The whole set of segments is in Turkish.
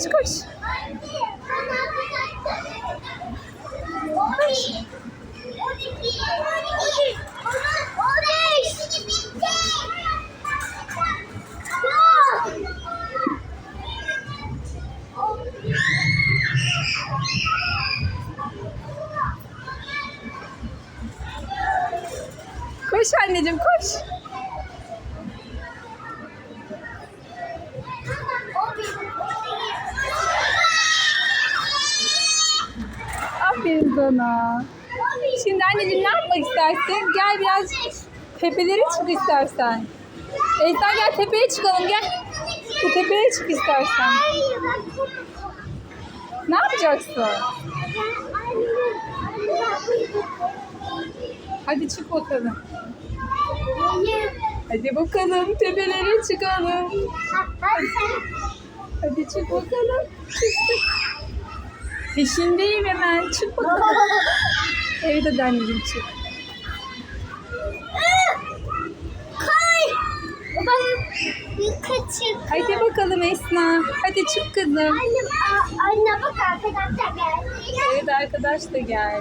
koş koş. Koş anneciğim koş. Sana. Şimdi anneciğim ne yapmak istersin? Gel biraz tepelere çık istersen. Esra gel tepeye çıkalım gel. Bu tepeye çık istersen. Ne yapacaksın? Hadi çık bakalım. Hadi bakalım tepelere çıkalım. Hadi çık bakalım. Çık çık. Peşindeyim hemen. Çık bakalım. Evet hadi anneciğim çık. Kaçır. Hadi bakalım Esna. Hadi çık kızım. Anne, anne bak arkadaşlar geldi. Evet arkadaş da gel.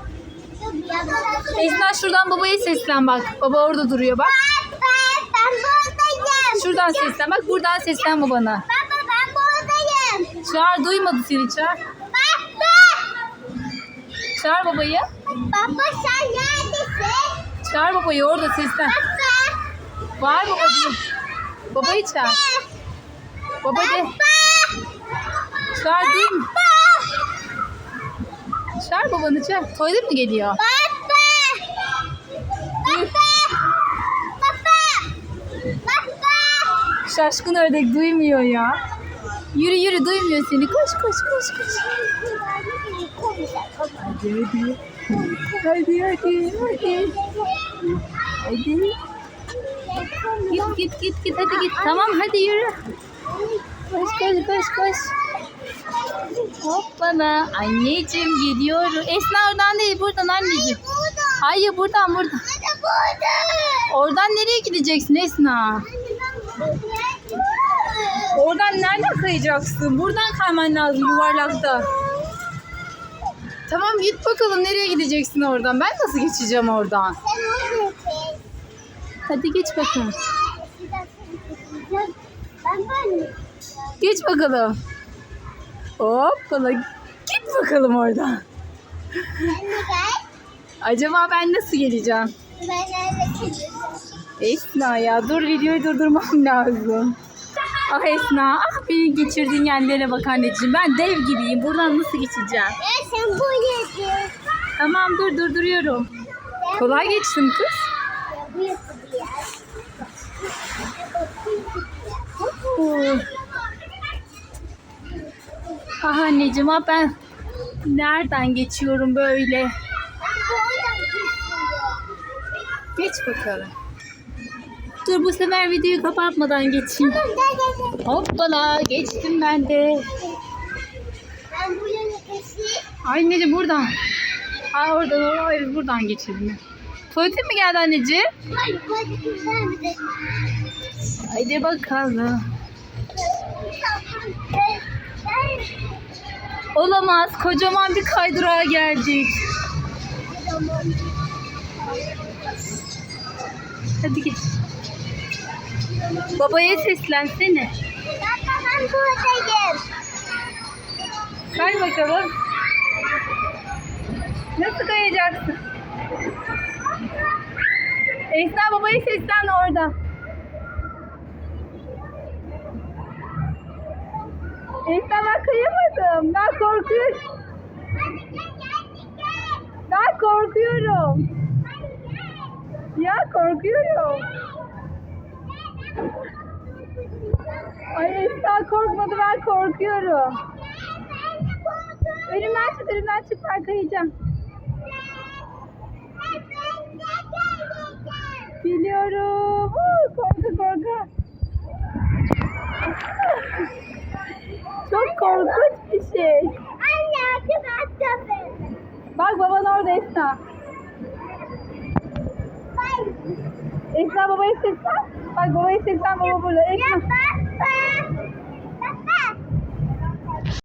Arkadaşlar- Esna şuradan babaya seslen bak. Baba orada duruyor bak. Ben, ben buradayım. Şuradan seslen bak. Buradan seslen babana. Baba ben buradayım. Çağır duymadı seni çağır. Çağır babayı. Baba sen neredesin? Çağır babayı orada seslen. Baba. Var baba diyor. Babayı çağır. Baba de. Çağır değil mi? Çağır babanı çağır. Tuvalet mi geliyor? Baba. Baba. Baba. Şaşkın ördek duymuyor ya. Yürü yürü duymuyor seni. Koş koş koş koş. Hadi hadi. Hadi hadi hadi. Git git git git hadi git. Tamam hadi yürü. Koş koş koş koş. Hoppala. Anneciğim geliyorum. Esna oradan değil buradan anneciğim. Hayır buradan buradan. Oradan nereye gideceksin Esna? Oradan nereden kayacaksın? Buradan kayman lazım yuvarlakta. Tamam git bakalım nereye gideceksin oradan. Ben nasıl geçeceğim oradan? Sen neredesin? Hadi geç bakalım. Ben böyle. Geç bakalım. Hoppala. Git bakalım oradan. Gel. Acaba ben nasıl geleceğim? Ben nerede Esna ya dur videoyu durdurmam lazım. Ah Esna ah beni geçirdiğin yerlere bak anneciğim. Ben dev gibiyim. Buradan nasıl geçeceğim? Ya sen böylesin. Tamam dur durduruyorum. Kolay geçsin kız. Ah anneciğim ah ben nereden geçiyorum böyle? Geç bakalım. Dur bu sefer videoyu kapatmadan geçeyim. Gel gel gel. Hoppala geçtim ben de. Ben buradan geçeyim. Anneciğim buradan. Aa oradan hayır buradan geçelim. Tuvalete mi geldi anneciğim? Hayır, bir de. Haydi bakalım. Olamaz. Kocaman bir kaydırağa geldik. Hadi git. Babaya seslensene. Baba ben buradayım. Kay bakalım. Nasıl kayacaksın? Esra babaya seslen orada. Esra ben kayamadım. Ben korkuyorum. Ben korkuyorum. Ya korkuyorum. Ay Esra korkmadı ben korkuyorum. Önümden çık önümden çık ben kayacağım. Biliyorum. Huu, korku korku. Çok korkunç bir şey. Anne artık atlasın. Bak baban orada Esra. Esra babaya seslen. Bak babaya seslen baba burada. Ya Esra. baba.